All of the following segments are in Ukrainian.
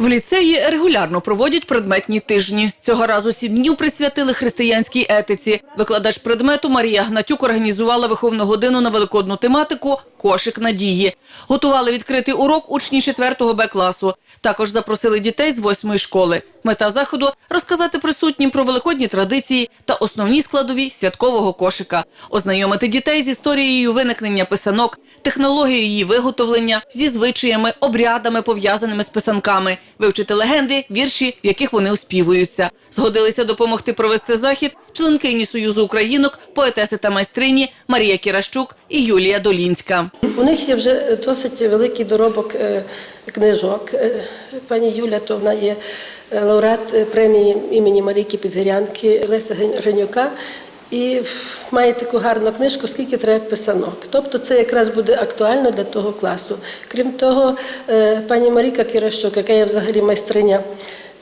В ліцеї регулярно проводять предметні тижні. Цього разу сім днів присвятили християнській етиці. Викладач предмету Марія Гнатюк організувала виховну годину на великодну тематику Кошик надії. Готували відкритий урок учні 4 Б класу. Також запросили дітей з 8 школи. Мета заходу розказати присутнім про великодні традиції та основні складові святкового кошика, ознайомити дітей з історією виникнення писанок, технологією її виготовлення, зі звичаями, обрядами, пов'язаними з писанками, вивчити легенди, вірші, в яких вони оспівуються. Згодилися допомогти провести захід членкині Союзу українок, поетеси та майстрині Марія Кіращук і Юлія Долінська. У них є вже досить великий доробок е, книжок. Е, Пані Юля, то вона є лауреат е, премії імені Марійки Підгірянки Леся Гринюка. І має таку гарну книжку, скільки треба писанок. Тобто це якраз буде актуально для того класу. Крім того, е, пані Маріка Кіращук, яка є взагалі майстриня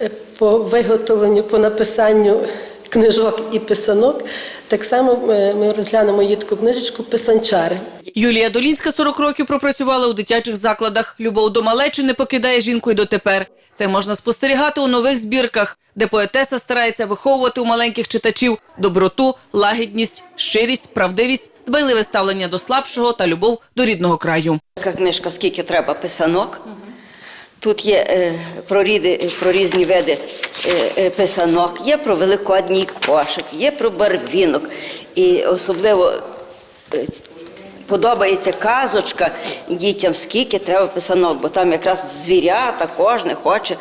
е, по виготовленню, по написанню книжок і писанок, так само ми розглянемо її таку книжечку Писанчари. Юлія Долінська 40 років пропрацювала у дитячих закладах. Любов до малечі не покидає жінку й дотепер. Це можна спостерігати у нових збірках, де поетеса старається виховувати у маленьких читачів доброту, лагідність, щирість, правдивість, дбайливе ставлення до слабшого та любов до рідного краю. Така книжка Скільки треба писанок. Тут є е, про, ріди, про різні види е, е, писанок, є про великодній кошик, є про барвінок. І особливо е, подобається казочка дітям, скільки треба писанок, бо там якраз звірята, кожен хоче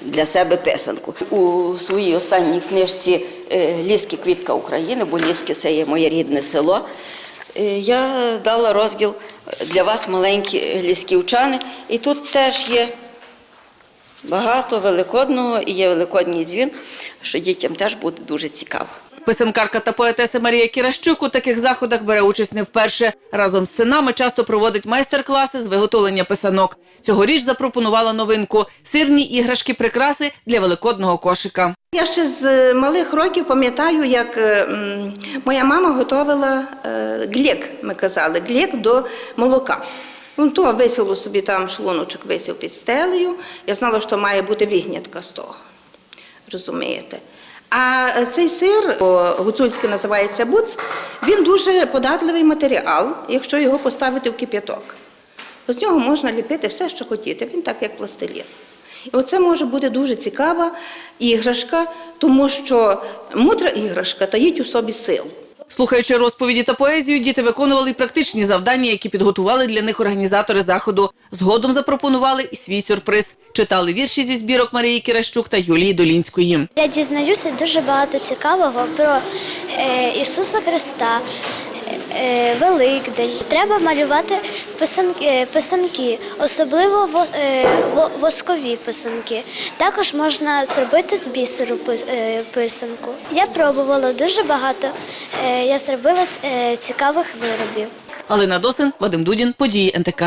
для себе писанку. У своїй останній книжці е, Ліски квітка України, бо Ліски це є моє рідне село. Е, Я дала розділ для вас маленькі лісківчани, і тут теж є багато великодного і є великодній дзвін, що дітям теж буде дуже цікаво. Писанкарка та поетеса Марія Кіращук у таких заходах бере участь не вперше. Разом з синами часто проводить майстер-класи з виготовлення писанок. Цьогоріч запропонувала новинку сирні іграшки прикраси для великодного кошика. Я ще з малих років пам'ятаю, як е, моя мама готувала е, глек, ми казали, глек до молока. Ну, то висіло собі там шлуночок висів під стелею. Я знала, що має бути вігнятка з того. Розумієте? А цей сир, гуцульський називається буц, він дуже податливий матеріал, якщо його поставити в кип'яток. З нього можна ліпити все, що хотіти. Він так, як пластилін. І оце може бути дуже цікава іграшка, тому що мудра іграшка таїть у собі силу. Слухаючи розповіді та поезію, діти виконували практичні завдання, які підготували для них організатори заходу. Згодом запропонували і свій сюрприз. Читали вірші зі збірок Марії Кіращук та Юлії Долінської. Я дізнаюся дуже багато цікавого про е, Ісуса Христа, Великдень. Треба малювати писан, е, писанки, особливо во, е, во- воскові писанки. Також можна зробити з бісеру е, писанку. Я пробувала дуже багато. Е, я зробила е, цікавих виробів. Галина Досин, Вадим Дудін, події НТК.